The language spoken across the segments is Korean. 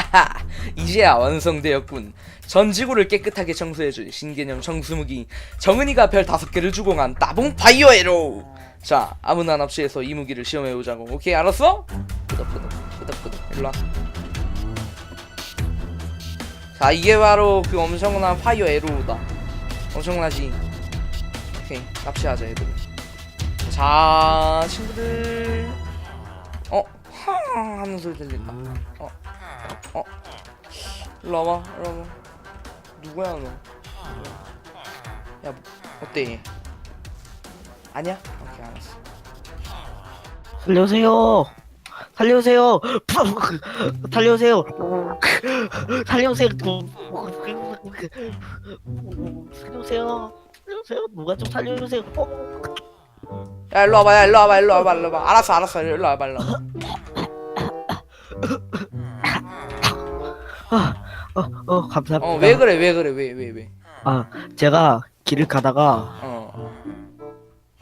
하하 이제야 완성되었군 전 지구를 깨끗하게 청소해줄 신개념 청수무기 정은이가 별 다섯 개를 주공한 따봉 파이어 에로 자 아무나 납치해서 이 무기를 시험해보자고 오케이 알았어? 끄덕끄덕 끄덕끄덕 일로 와 자 이게 바로 그 엄청난 파이어 에로다 엄청나지 오케이 납치하자 얘들 자 친구들 어? 하 하는 소리 들린다 어? 어? 일로 와봐 일로 와봐 누구야 너 야, 뭐, 어때 얘? 아니야? 오케이 알았어 살려주세요. 살려주세요. 살려주세요. 살려주세요. 살려주세요. 살려주세요. 누가 좀 살려주세요. 어? 야 일로 와봐 야 일로 와봐 일로 와봐 일로 와봐 알았어 알았어 일로 와봐 일로 와봐 어, 어, 감사합니다. 어 왜 그래 왜 그래 왜 왜 왜? 아, 제가 길을 가다가 어.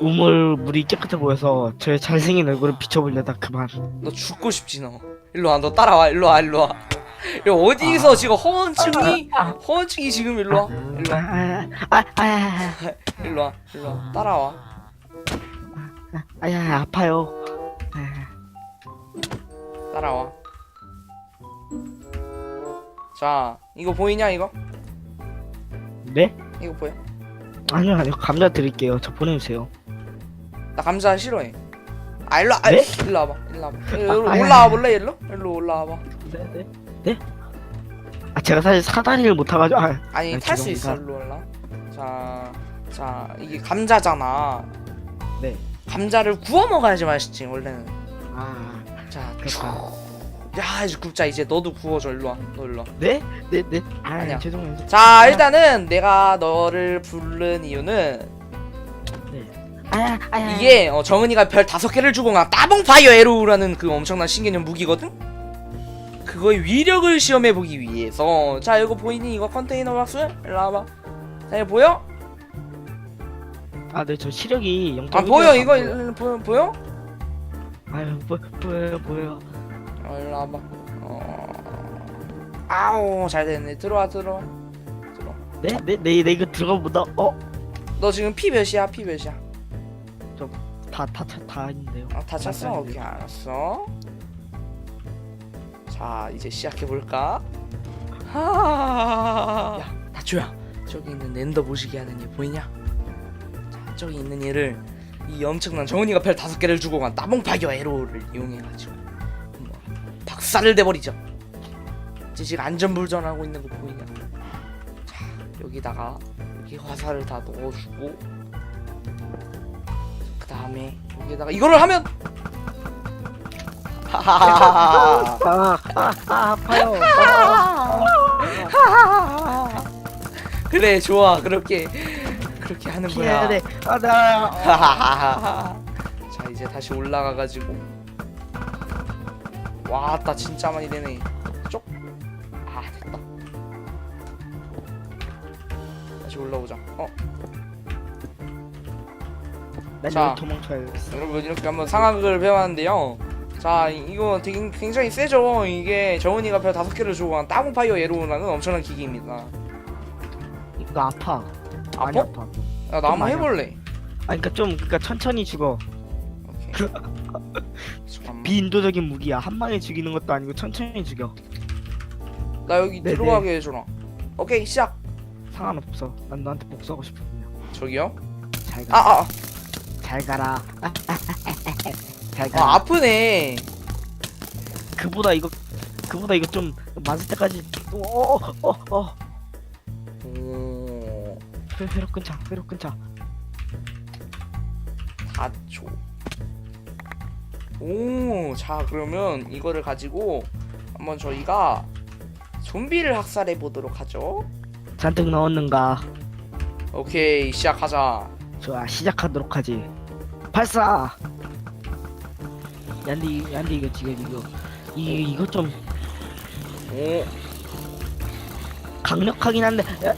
우물 물이 깨끗해 보여서 저의 잘생긴 얼굴을 비춰보려다 그만. 너 죽고 싶지 너. 일로 와 너 따라와 일로 와 일로 와. 이거 어디서 지금 허언증이? 허언증이 지금 일로 와. 일로 와. 아, 아, 아, 아, 일로 와 일로 와. 따라와. 아, 아, 아파요. 아, 따라와 자 이거 보이냐 이거 네? 이거 보여 아니요, 아니요. 감자 드릴게요. 저 보내주세요. 나 감자 싫어해 아 일로 와 아, 네? 일로 와봐 일로 와봐 일로 아, 아, 올라와 아. 볼래 일로 일로 올라와봐 네, 네, 네? 아, 제가 사실 사다리를 못 타가지고. 아, 아니 아, 탈수 있어 죄송합니다. 일로 올라 자, 자 이게 감자잖아 네. 감자를 구워 먹어야지 맛있지 원래는 아, 자 그렇다. 야 이제 굽자 이제 너도 구워줘 일로 와 너 일로 와. 네? 네, 네. 아, 아니야. 죄송해요. 자 일단은 내가 너를 부른 이유는 아, 아, 이게 어, 정은이가 별 다섯 개를 주공한 따봉 파이어 에로라는 그 엄청난 신개념 무기거든. 그거의 위력을 시험해 보기 위해서 자 이거 보이니 이거 컨테이너 박스 일로 와봐. 자 이거 보여? 아, 네, 저 시력이 0. 아 보여 이거 일- 보여 보여? 아유, 보, 보여요, 보여요. 어 일로 와봐. 어... 아우 잘 됐네 들어와 들어와 들어와. 네, 네, 네, 네, 이거 들어가 보다. 어, 너 지금 피 몇이야 피 몇이야? 다, 다, 다, 다 있는데요. 아, 다 찼어? 오케이, 알았어. 자, 이제 시작해 볼까? 하. 야, 다초야. 저기 있는 랜더 보시게 하는 얘 보이냐? 자, 저기 있는 얘를 이 엄청난 정은이가 별 다섯 개를 주고 간 따봉 파이어 에로를 이용해 가지고 한번 박살을 내버리죠. 지금 안전불전하고 있는 거 보이냐? 자, 여기다가 여기 화살을 다 넣어주고 그 다음에 여기다가 이거를 하면 하하하하 아, 아, 아, 아파요. 그래 좋아 그렇게 그렇게 하는 거야 피해야 돼. 아, 나. 하하하하 자 이제 다시 올라가 가지고 와따 진짜 많이 되네 쪽아 됐다 다시 올라오자 어 난 자. 여기 도망쳐야겠어. 여러분 이렇게 한번 상황을 배워봤는데요. 자 이- 이거 되게 굉장히 세죠. 이게 정은이가 별 다섯 개를 주고 간 따봉 파이어 에로라는 엄청난 기기입니다. 이거 아파. 많이 아파? 아파. 야, 나 한번 많이 해볼래. 아, 그러니까 좀, 그러니까 천천히 죽어. 오케이. 비인도적인 무기야. 한 방에 죽이는 것도 아니고 천천히 죽여. 나 여기 네네. 들어가게 해줘라. 오케이 시작. 상관없어. 난 너한테 복수하고 싶거든요. 저기요. 잘 가. 아 아. 잘 가라. 잘 아, 가라. 아 아프네. 그보다 이거 그보다 이거 좀 맞을 때까지 어어어 어, 어. 오. 회- 회로 끊자 회로 끊자 다초. 오, 자 그러면 이거를 가지고 한번 저희가 좀비를 학살해 보도록 하죠. 잔뜩 넣었는가 오케이 시작하자. 좋아 시작하도록 하지 발사 얀디 얀디 이거 지금 이거 이 이거 좀 오. 강력하긴 한데 야,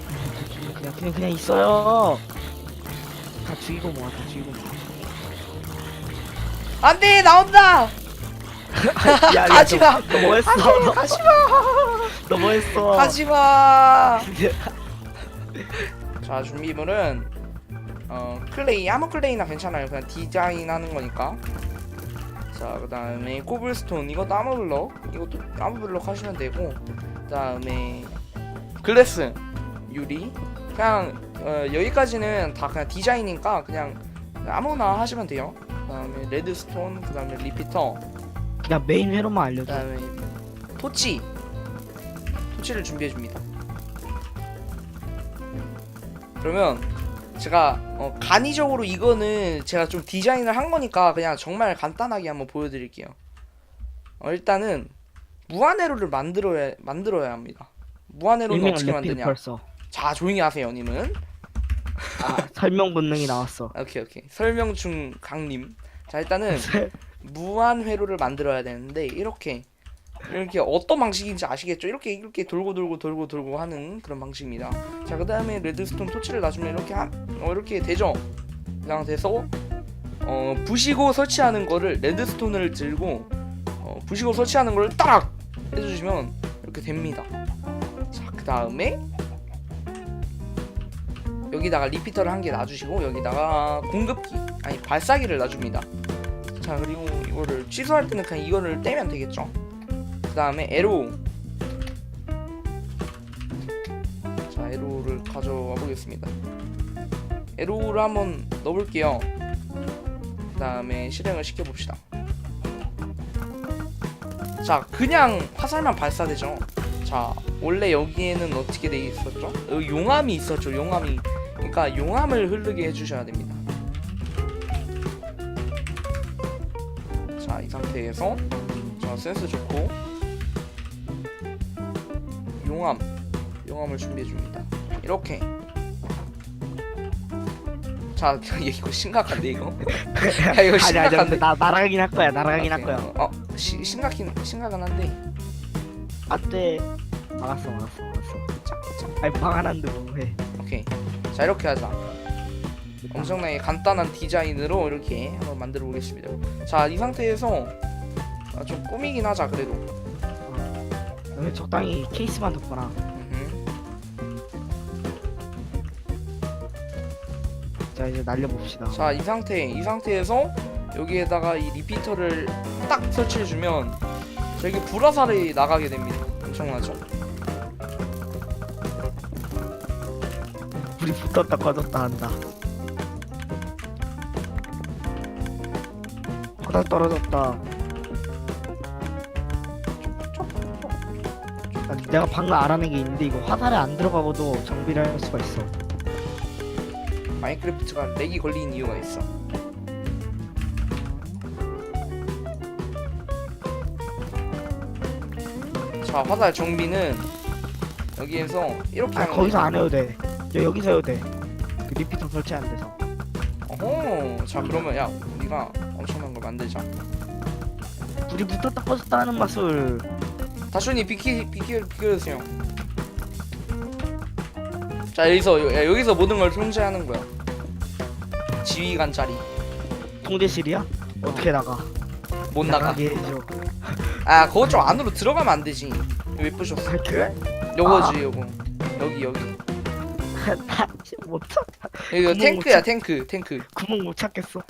그냥 그냥 그냥 있어요 다 죽이고 모아 다 죽이고 모아 안돼 나온다. 야, 야, 가지마. 너, 너 뭐했어? 가지마. 너 뭐했어? 가지마. 자 준비물은 어 클레이 아무 클레이나 괜찮아요. 그냥 디자인하는 거니까. 자 그다음에 코블스톤 이것도 아무 블럭 이것도 아무 블럭 하시면 되고 그다음에 글래스 유리 그냥 어, 여기까지는 다 그냥 디자인이니까 그냥 아무나 하시면 돼요. 그다음에 레드스톤 그다음에 리피터 그냥 메인 회로만 알려줘. 그다음에 토치 토치를 준비해 줍니다. 그러면 제가 어, 간이적으로 이거는 제가 좀 디자인을 한 거니까 그냥 정말 간단하게 한번 보여드릴게요. 어, 일단은 무한회로를 만들어야 만들어야 합니다. 무한회로는 어떻게 만드냐? 벌써. 자 조용히 하세요, 님은. 아, 설명 본능이 나왔어. 오케이 오케이 설명 중 강님. 자 일단은 무한 회로를 만들어야 되는데 이렇게 이렇게 어떤 방식인지 아시겠죠? 이렇게 이렇게 돌고 돌고 돌고 돌고 하는 그런 방식입니다. 자 그다음에 레드스톤 토치를 놔주면 이렇게 한 어, 이렇게 되죠. 이 상태에서 어 부시고 설치하는 거를 레드스톤을 들고 어, 부시고 설치하는 거를 딱 해주시면 이렇게 됩니다. 자 그 다음에 여기다가 리피터를 한 개 놔주시고 여기다가 공급기 아니 발사기를 놔줍니다. 자 그리고 이거를 취소할 때는 그냥 이거를 떼면 되겠죠. 그 다음에 에로 자 에로를 가져와 보겠습니다. 에로를 한번 넣어볼게요. 그 다음에 실행을 시켜봅시다. 자 그냥 화살만 발사되죠. 자 원래 여기에는 어떻게 돼 있었죠? 여기 용암이 있었죠. 용암이 그러니까 용암을 흐르게 해주셔야 됩니다. 자, 이 상태에서 자, 센스 좋고 용암 용암을 준비해 줍니다. 이렇게 자, 야, 이거 심각한데 이거? 야, 이거 아니 아니 심각한데. 나 날아가긴 할 거야. 날아가긴 할. 거야. 어, 시, 심각긴 심각은 한데. 안돼. 막았어 막았어 막았어. 자, 자, 아니 막아놨는데 뭐해. 자, 이렇게 하자. 엄청나게 간단한 디자인으로 이렇게 한번 만들어 보겠습니다. 자, 이 상태에서 아, 좀 꾸미긴 하자 그래도. 너네 적당히 케이스만 뒀거나. 음흠. 자 이제 날려봅시다. 자, 이 상태, 이 상태에서 여기에다가 이 리피터를 딱 설치해주면 저기 불화살이 나가게 됩니다. 엄청나죠? 불이 붙었다 꺼졌다 한다. 바닥 떨어졌다. 아, 내가 방금 알아낸 게 있는데 이거 화살에 안 들어가고도 정비를 할 수가 있어. 마인크래프트가 렉이 걸리는 이유가 있어. 자, 화살 정비는 여기에서 이렇게 아 거기서. 안 해도 돼. 여, 여기서 해도 돼. 그 리피터 설치하는 데서. 어허, 자 그러면 야 우리가 엄청난 걸 만들자. 불이 붙었다 꺼졌다 하는 맛을 다쇼니 비키 비키 비켜주세요. 자 여기서 야, 여기서 모든 걸 통제하는 거야. 지휘관 자리 통제실이야? 어떻게 나가? 못 나가. 나가게 해줘. 아 그거 좀 안으로 들어가면 안 되지. 왜 부셨어? 아, 그래? 요거지 요거. 여기 여기. 못 찾. 구멍 탱크야 못 탱크 탱크. 구멍 못 찾겠어.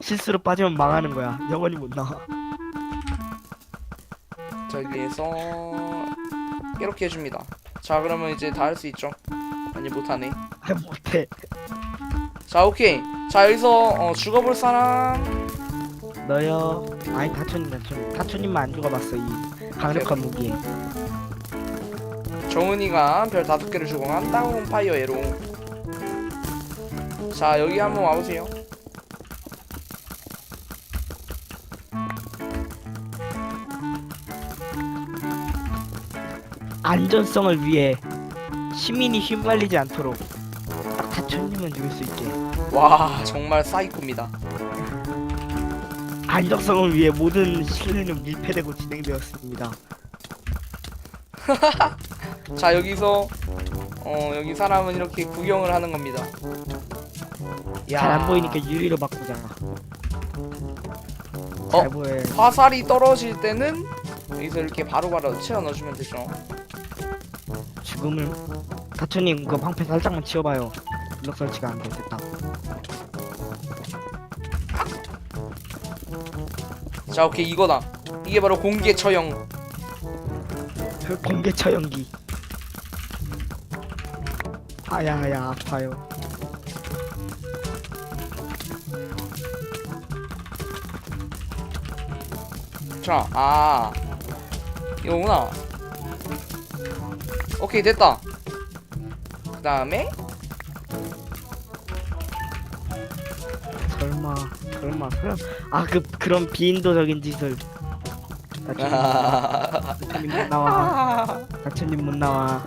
실수로 빠지면 망하는 거야. 영원히 못 나와. 저기에서 이렇게 해줍니다. 자 그러면 이제 다 할 수 있죠. 아니 못하네. 아, 못해. 자 오케이. 자 여기서 어, 죽어볼 사람. 너요. 아니 다초님 다초님 다초님만 안 죽어봤어 이 강력한 무기. 정은이가 별 다섯 개를 주고만 다운 파이어 에로. 자 여기 한번 와보세요. 안전성을 위해 시민이 휘말리지 않도록 딱 다초님만 죽일 수 있게. 와 정말 사이코입니다. 안정성을 위해 모든 실내는 밀폐되고 진행되었습니다. 자 여기서 어 여기 사람은 이렇게 구경을 하는 겁니다. 잘안 보이니까 유리로 바꾸자. 잘 보여. 화살이 떨어질 때는 여기서 이렇게 바로바로 채워 넣어주면 되죠. 죽음을 다초님 그 방패 살짝만 치워봐요. 블럭 설치가 안 돼. 됐다. 자 오케이 이거다. 이게 바로 공개 처형. 그 공개 처형기. 아야야 아파요. 자, 아 이거구나. 오케이 됐다. 그 다음에 설마 설마 설마 아그 그런 비인도적인 짓을. 못 나와. 다초님 못 나와.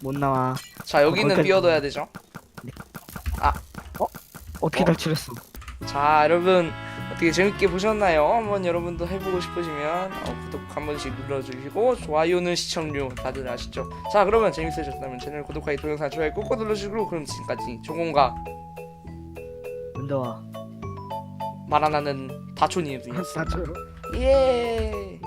못 나와. 자 여기는 비워둬야 되죠. 어떻게 어? 탈출했어? 자 여러분 어떻게 재밌게 보셨나요? 한번 여러분도 해보고 싶으시면 어, 구독 한 번씩 눌러주시고 좋아요는 시청료 다들 아시죠? 자 그러면 재밌으셨다면 채널 구독하기 동영상 좋아요 꾹꾹 눌러주시고 그럼 지금까지 조공과 먼저 와. 말안 하는 다촌이었습니다. 다초. 예.